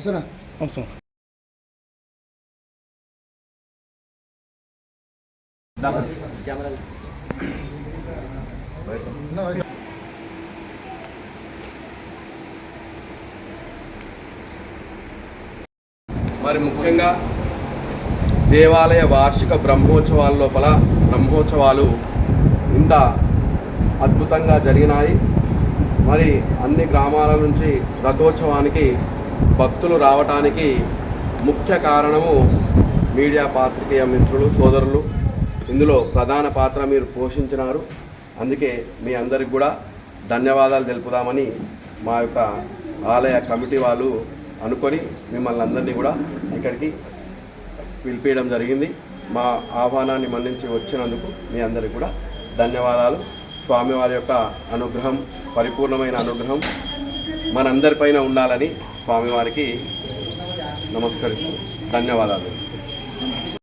వస్తాం మరి ముఖ్యంగా దేవాలయ వార్షిక బ్రహ్మోత్సవాల లోపల బ్రహ్మోత్సవాలు ఇంత అద్భుతంగా జరిగినాయి. మరి అన్ని గ్రామాల నుంచి రథోత్సవానికి భక్తులు రావటానికి ముఖ్య కారణము మీడియా పాత్రికేయ మిత్రులు సోదరులు. ఇందులో ప్రధాన పాత్ర మీరు పోషించినారు. అందుకే మీ అందరికి కూడా ధన్యవాదాలు తెలుపుదామని మా యొక్క ఆలయ కమిటీ వాళ్ళు అనుకొని మిమ్మల్ని అందరినీ కూడా ఇక్కడికి పిలిపించడం జరిగింది. మా ఆహ్వానాన్ని మన్నించి వచ్చినందుకు మీ అందరికి కూడా ధన్యవాదాలు. స్వామివారి యొక్క అనుగ్రహం పరిపూర్ణమైన అనుగ్రహం మనందరిపైన ఉండాలని స్వామివారికి నమస్కరిస్తూ ధన్యవాదాలు.